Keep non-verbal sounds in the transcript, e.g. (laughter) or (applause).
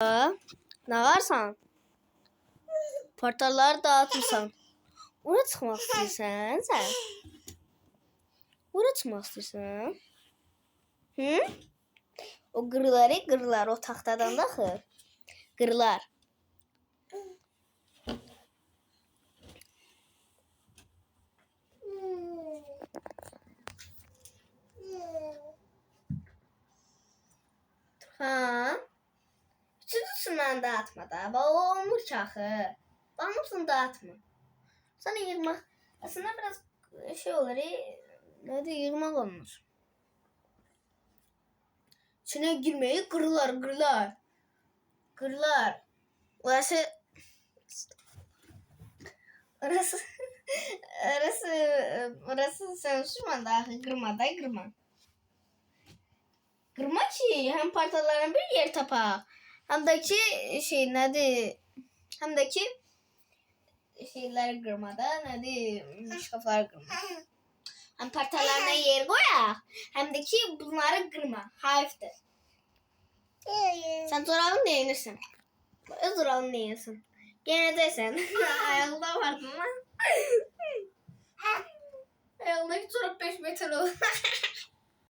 Ne varsan? Portalları dağıtırsan. İstəyirsən sən? Ora çıxmaq istəyirsən? Hı? O qırıları qırılar o taxtadan da axır. Qırılar. Ha? Üçüncüsündən dağıtma da. Bax o olmur ki axı. Hamısını dağıtma. Sana yığmaq aslında biraz şey olur. e, Nədir yığmaq olmur. İçine girmeyi kırılar kırılar. Kırılar. Orası Orası (laughs) Orası Orası sen sürme daha kırma da kırma. Kırma ki hem partaların bir yer tapa. Hem de ki şey nedir? Hem de ki şeyler kırma da nedir? Şkaflar kırma. Hem partalarına yer koya hem de ki bunları kırma. Harftir. Sen duralım beğenirsin. Öz duralım beğenirsin. Gene de sen. Ayakta vardın lan. Ayağındaki çorap 5 metre oldu. (laughs)